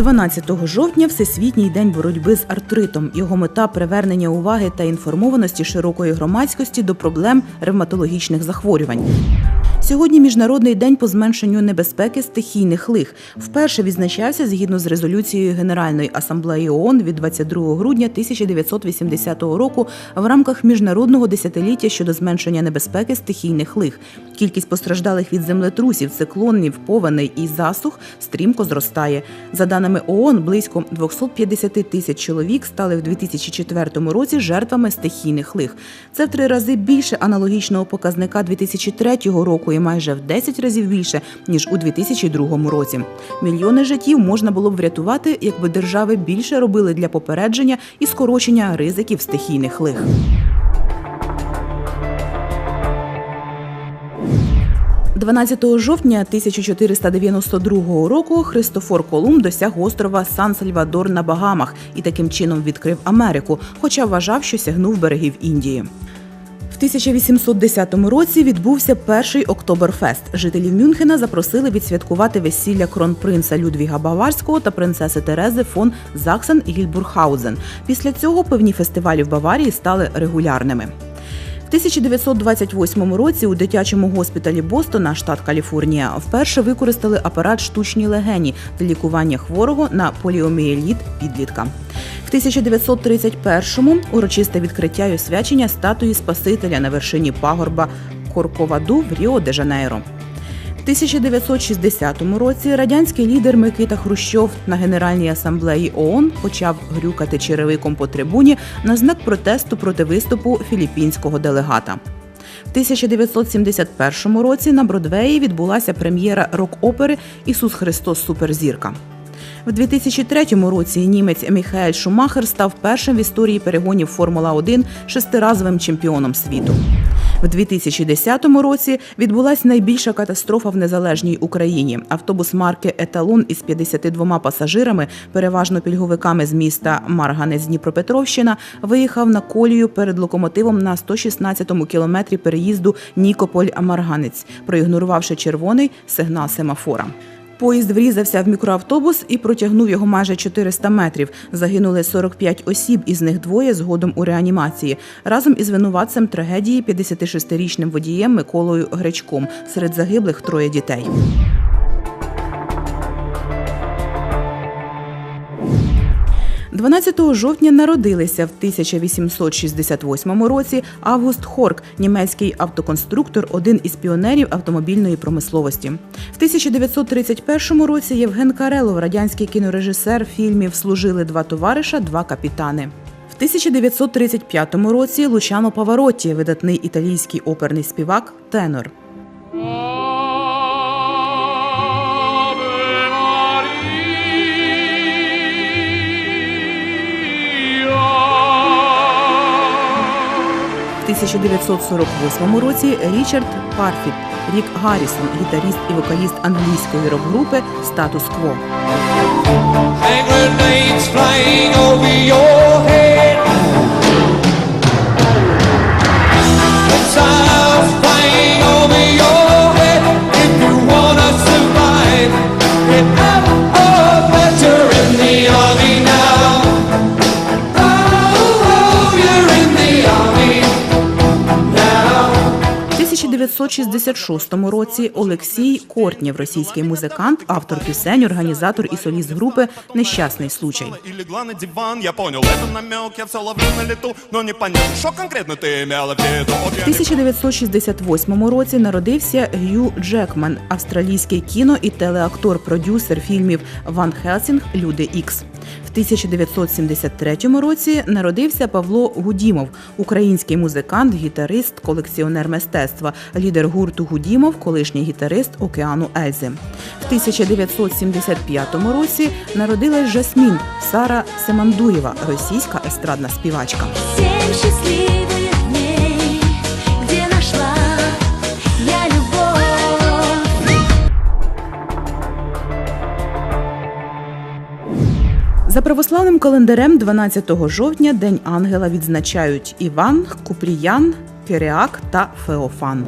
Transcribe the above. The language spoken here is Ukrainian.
12 жовтня Всесвітній день боротьби з артритом. Його мета привернення уваги та інформованості широкої громадськості до проблем ревматологічних захворювань. Сьогодні міжнародний день по зменшенню небезпеки стихійних лих. Вперше відзначався згідно з резолюцією Генеральної асамблеї ООН від 22 грудня 1980 року в рамках міжнародного десятиліття щодо зменшення небезпеки стихійних лих. Кількість постраждалих від землетрусів, циклонів, повеней і засух стрімко зростає. За даними ООН, близько 250 тисяч чоловік стали в 2004 році жертвами стихійних лих. Це в три рази більше аналогічного показника 2003 року і майже в 10 разів більше ніж у 2002 році. Мільйони життів можна було б врятувати, якби держави більше робили для попередження і скорочення ризиків стихійних лих. – 12 жовтня 1492 року Христофор Колумб досяг острова Сан-Сальвадор на Багамах і таким чином відкрив Америку, хоча вважав, що сягнув берегів Індії. В 1810 році відбувся перший Октоберфест. Жителів Мюнхена запросили відсвяткувати весілля кронпринца Людвіга Баварського та принцеси Терези фон Заксен Гільбургхаузен. Після цього певні фестивалі в Баварії стали регулярними. В 1928 році у дитячому госпіталі Бостона, штат Каліфорнія, вперше використали апарат штучні легені для лікування хворого на поліомієліт підлітка. В 1931-му урочисте відкриття й освячення статуї Спасителя на вершині пагорба Корковаду в Ріо де Жанейро. В 1960 році радянський лідер Микита Хрущов на Генеральній асамблеї ООН почав грюкати черевиком по трибуні на знак протесту проти виступу філіппінського делегата. В 1971 році на Бродвеї відбулася прем'єра рок-опери Ісус Христос Суперзірка. В 2003 році німець Міхаель Шумахер став першим в історії перегонів Формула 1 шестиразовим чемпіоном світу. В 2010 році відбулася найбільша катастрофа в незалежній Україні. Автобус марки Еталон із 52 пасажирами, переважно пільговиками з міста Марганець Дніпропетровщина, виїхав на колію перед локомотивом на 116-му кілометрі переїзду Нікополь-Марганець, проігнорувавши червоний сигнал семафора. Поїзд врізався в мікроавтобус і протягнув його майже 400 метрів. Загинули 45 осіб, із них двоє згодом у реанімації. Разом із винуватцем трагедії 56-річним водієм Миколою Гречком. Серед загиблих троє дітей. – 12 жовтня народилися в 1868 році Август Хорк, німецький автоконструктор, один із піонерів автомобільної промисловості. В 1931 році Євген Карелов, радянський кінорежисер фільмів Служили два товариша, два капітани. В 1935 році Лучано Паваротті, видатний італійський оперний співак, тенор. 1948 році Річард Парфіт, Рік Гаррісон, гітаріст і вокаліст англійської рок-групи Статус Кво. 1966 році Олексій Кортнєв, російський музикант, автор пісень, організатор і соліст групи Нещасний случай. Я понял, это намек, я все ловлю на лету, но не понятно, что конкретно ты имела в виду. В 1968 році народився Г'ю Джекман, австралійський кіно і телеактор, продюсер фільмів Ван Хелсінг Люди Ікс. В 1973 році народився Павло Гудімов, український музикант, гітарист, колекціонер мистецтва, лідер гурту Гудімов, колишній гітарист Океану Ельзи. В 1975 році народилась Жасмін Сара Семандуєва, російська естрадна співачка. За православним календарем 12 жовтня День ангела відзначають Іван, Купріян, Киріак та Феофан.